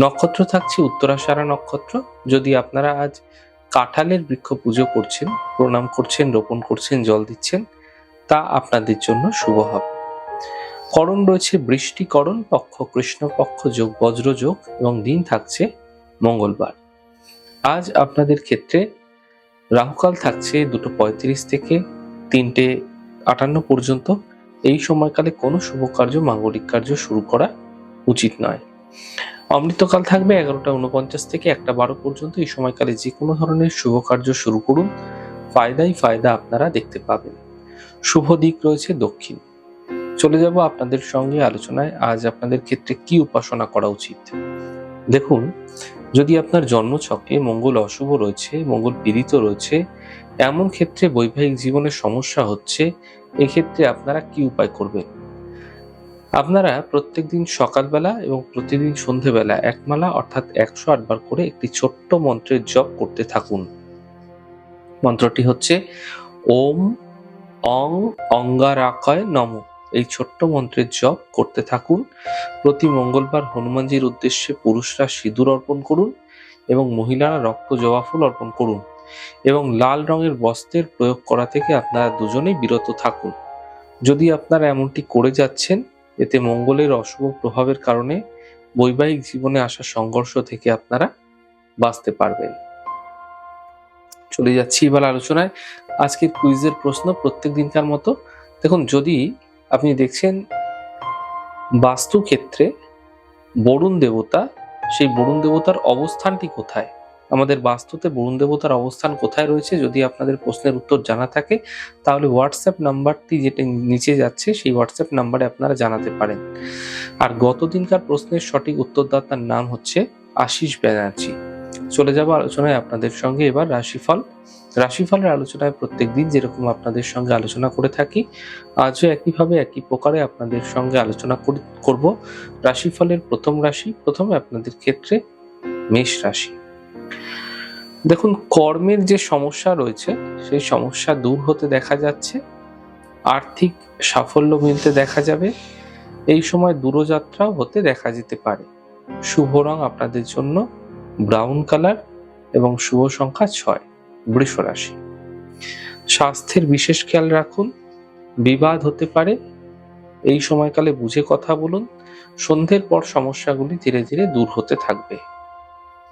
নক্ষত্র থাকছে উত্তরাষাঢ়া নক্ষত্র। যদি আপনারা আজ কাঁঠালের বৃক্ষ পুজো করছেন, প্রণাম করছেন, রোপণ করছেন, জল দিচ্ছেন, তা আপনাদের জন্য শুভ হবে। করণ রয়েছে বৃষ্টিকরণ, পক্ষ কৃষ্ণপক্ষ যোগ, বজ্র যোগ এবং দিন থাকছে মঙ্গলবার। আজ আপনাদের ক্ষেত্রে রাহুকাল থাকছে দুটো পঁয়ত্রিশ থেকে তিনটে আটান্ন পর্যন্ত। এই সময়কালে কোনো শুভ কার্য, মাঙ্গলিক কার্য শুরু করা উচিত নয়। অমৃতকাল থাকবে এগারোটা উনপঞ্চাশ থেকে একটা বারো পর্যন্ত। এই সময়কালে যে কোনো ধরনের শুভ কার্য শুরু করুন। ফায়দাই ফায়দা আপনারা দেখতে পাবেন। শুভ দিক রয়েছে দক্ষিণ। চলে যাব আপনাদের সঙ্গে আলোচনায়। আজ আপনাদের ক্ষেত্রে কি উপাসনা করা উচিত? দেখুন, যদি আপনার জন্মছকে মঙ্গল অশুভ রয়েছে, মঙ্গল পীড়িত রয়েছে, এমন ক্ষেত্রে বৈবাহিক জীবনে সমস্যা হচ্ছে, এক্ষেত্রে আপনারা কি উপায় করবেন? আপনারা প্রত্যেকদিন সকালবেলা এবং প্রতিদিন সন্ধেবেলা একমালা অর্থাৎ একশো আটবার করে একটি ছোট্ট মন্ত্রের জপ করতে থাকুন। মন্ত্রটি হচ্ছে, ওম অং অঙ্গারাকায় নম। এই ছোট্ট মন্ত্রের জপ করতে থাকুন। প্রতি মঙ্গলবার হনুমানজির উদ্দেশ্যে পুরুষরা সিঁদুর অর্পণ করুন এবং মহিলারা রক্ত জবা ফুল অর্পণ করুন এবং লাল রঙের বস্ত্রের প্রয়োগ করা থেকে আপনারা দুজনেই বিরত থাকুন। যদি আপনারা এমনটি করে যাচ্ছেন এতে মঙ্গলের অশুভ প্রভাবের কারণে বৈবাহিক জীবনে আসা সংঘর্ষ থেকে আপনারা বাঁচতে পারবেন। চলে যাচ্ছি এবার আলোচনায়। আজকের কুইজের প্রশ্ন প্রত্যেক দিনকার মতো। দেখুন, যদি আপনি দেখছেন বাস্তু ক্ষেত্রে বরুণ দেবতা, সেই বরুণ দেবতার অবস্থানটি কোথায়? আমাদের বাস্তুতে বরুণ দেবতার অবস্থান কোথায় রয়েছে যদি আপনাদের প্রশ্নের উত্তর জানা থাকে, তাহলে হোয়াটসঅ্যাপ নাম্বারটি যেটা নিচে যাচ্ছে সেই হোয়াটসঅ্যাপ নাম্বারে আপনারা জানাতে পারেন। আর গত দিনকার প্রশ্নের সঠিক উত্তরদাতার নাম হচ্ছে আশিস ব্যানার্জি। চলে যাব আলোচনায় আপনাদের সঙ্গে এবার রাশিফল। রাশিফলের আলোচনায় প্রত্যেক দিন যেরকম আপনাদের সঙ্গে আলোচনা করে থাকি, আজও একইভাবে একই প্রকারে আপনাদের সঙ্গে আলোচনা করব। রাশিফলের প্রথম রাশি, প্রথমে আপনাদের ক্ষেত্রে মেষ রাশি। দেখুন, কর্মের যে সমস্যা রয়েছে, সেই সমস্যা দূর হতে দেখা যাচ্ছে, আর্থিক সাফল্য মিলতে দেখা যাবে, এই সময় দূরযাত্রাও হতে দেখা যেতে পারে। শুভ রং আপনাদের জন্য ব্রাউন কালার এবং শুভ সংখ্যা ছয়, বৃষ রাশি। স্বাস্থ্যের বিশেষ খেয়াল রাখুন, বিবাদ হতে পারে, এই সময়কালে বুঝে কথা বলুন, সন্ধ্যের পর সমস্যাগুলি ধীরে ধীরে দূর হতে থাকবে।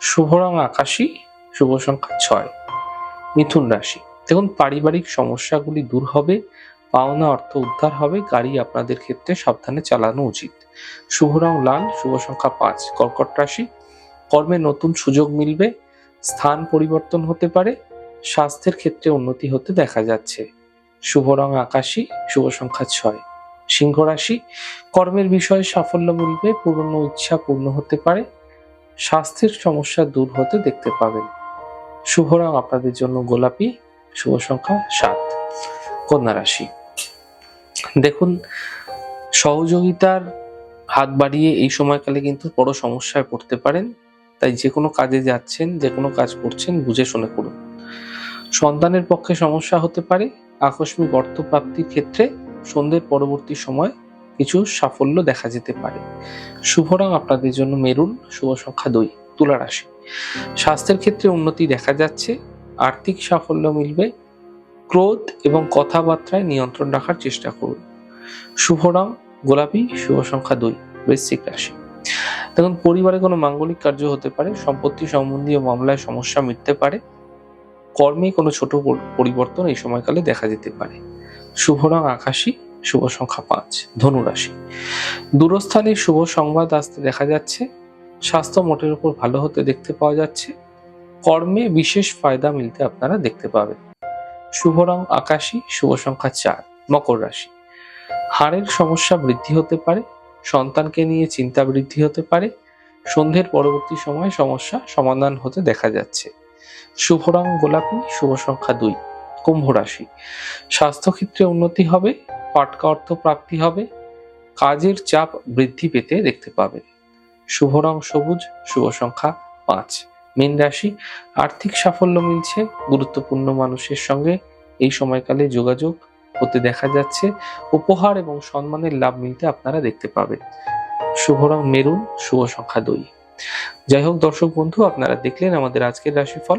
শুভ রং আকাশী, শুভ সংখ্যা ছয়, মিথুন রাশি। দেখুন, পারিবারিক সমস্যাগুলি দূর হবে, পাওনা অর্থ উদ্ধার হবে, গাড়ি আপনাদের ক্ষেত্রে সাবধানে চালানো উচিত। শুভ রং লাল, শুভ সংখ্যা পাঁচ, কর্কট রাশি। কর্মে নতুন সুযোগ মিলবে, স্থান পরিবর্তন হতে পারে, স্বাস্থ্যের ক্ষেত্রে উন্নতি হতে দেখা যাচ্ছে। শুভ রং আকাশী, শুভ সংখ্যা ছয়, সিংহ রাশি। কর্মের বিষয়ে সাফল্য মিলবে, পুরনো ইচ্ছা পূর্ণ হতে পারে স্বাস্থ্যের সমস্যা দূর হতে দেখতে পাবেন। শুভ রং আপনাদের জন্য গোলাপি, শুভ সংখ্যা সাত, কন্যা রাশি। দেখুন, সহযোগিতার হাত বাড়িয়ে এই সময়কালে কিন্তু বড় সমস্যায় পড়তে পারেন। তাই যে কোনো কাজে যাচ্ছেন, যে কোনো কাজ করছেন, বুঝে শুনে করুন। সন্তানের পক্ষে সমস্যা হতে পারে। আকস্মিক অর্থ প্রাপ্তির ক্ষেত্রে সন্ধ্যের পরবর্তী সময় কিছু সাফল্য দেখা যেতে পারে। শুভ রং আপনাদের জন্য মেরুন, শুভ সংখ্যা দুই, তুলা রাশি। স্বাস্থ্যের ক্ষেত্রে উন্নতি দেখা যাচ্ছে, আর্থিক সাফল্য মিলবে, ক্রোধ এবং কথাবার্তায় নিয়ন্ত্রণ রাখার চেষ্টা করুন। শুভ রং, গোলাপি, শুভ সংখ্যা দুই, বৃশ্চিক রাশি। দেখুন, পরিবারে কোনো মাঙ্গলিক কার্য হতে পারে, সম্পত্তি সম্বন্ধীয় মামলায় সমস্যা মিটতে পারে, কর্মে কোনো ছোট পরিবর্তন এই সময়কালে দেখা যেতে পারে। শুভ রং, আকাশী শুভ সংখ্যা পাঁচ, ধনুরাশি। দূরস্থানে শুভ সংবাদ আসতে দেখা যাচ্ছে। স্বাস্থ্য মোটের উপর ভালো হতে দেখতে পাওয়া যাচ্ছে। কর্মে বিশেষ ফায়দা মিলতে আপনারা দেখতে পাবেন। শুভ রং আকাশী, শুভ সংখ্যা চার, মকর রাশি। হাড়ের সমস্যা বৃদ্ধি হতে পারে, সন্তানকে নিয়ে চিন্তা বৃদ্ধি হতে পারে, সন্ধ্যের পরবর্তী সময় সমস্যা সমাধান হতে দেখা যাচ্ছে। শুভ রং গোলাপি, শুভ সংখ্যা দুই, কুম্ভ রাশি। স্বাস্থ্যক্ষেত্রে উন্নতি হবে পাটকা অর্থ প্রাপ্তি হবে, কাজের চাপ বৃদ্ধি পেতে দেখতে পাবেন শুভ রং সবুজ, শুভ সংখ্যা পাঁচ। মীন রাশি, আর্থিক সাফল্য মিলছে, গুরুত্বপূর্ণ মানুষের সঙ্গে এই সময়কালে যোগাযোগ হতে দেখা যাচ্ছে, উপহার এবং সম্মানের লাভ মিলতে আপনারা দেখতে পাবেন। শুভ রং মেরুন, শুভ সংখ্যা দুই। যাই হোক দর্শক বন্ধু, আপনারা দেখলেন আমাদের আজকের রাশিফল।